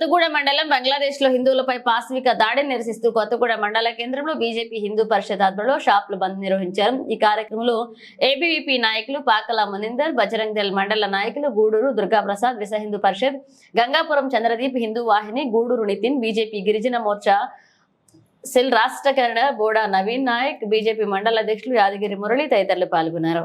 కొత్తగూడ మండలం బంగ్లాదేశ్లో హిందువులపై పాశవిక దాడిని నిరసిస్తూ కొత్తగూడ మండల కేంద్రంలో బీజేపీ హిందూ పరిషత్ ఆధ్వర్యంలో షాపులు బంద్ నిర్వహించారు. ఈ కార్యక్రమంలో ఏబీవీపీ నాయకులు పాకల మనిందర్ బజరంగ్ దళ్ మండల నాయకులు గూడూరు దుర్గాప్రసాద్ విశ్వ హిందూ పరిషత్ గంగాపురం చంద్రదీప్ హిందూ వాహిని గూడూరు నితిన్ బీజేపీ గిరిజన మోర్చా సెల్ రాష్ట్ర కన్నడ బోడా నవీన్ నాయక్ బీజేపీ మండల అధ్యక్షులు యాదగిరి మురళి తదితరులు పాల్గొన్నారు.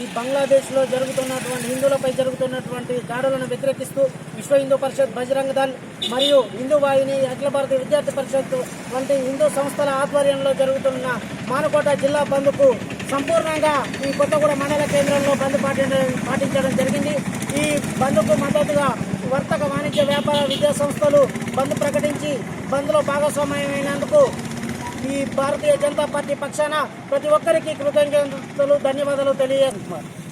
ఈ బంగ్లాదేశ్లో జరుగుతున్నటువంటి హిందువులపై జరుగుతున్నటువంటి దాడులను వ్యతిరేకిస్తూ విశ్వ హిందూ పరిషత్ బజరంగ దళ్ మరియు హిందూ వాహిని అఖిల భారతీయ విద్యార్థి పరిషత్ వంటి హిందూ సంస్థల ఆధ్వర్యంలో జరుగుతున్న మానకోట జిల్లా బంద్కు సంపూర్ణంగా ఈ కొత్తగూడ మండల కేంద్రంలో బంద్ పాటించడం పాటించడం జరిగింది. ఈ బంద్కు మద్దతుగా వర్తక వాణిజ్య వ్యాపార విద్యా సంస్థలు బంద్ ప్రకటించి బంద్లో భాగస్వామ్యమైనందుకు ఈ భారతీయ జనతా పార్టీ పక్షాన ప్రతి ఒక్కరికి కృతజ్ఞతలు ధన్యవాదాలు తెలియజేస్తున్నారు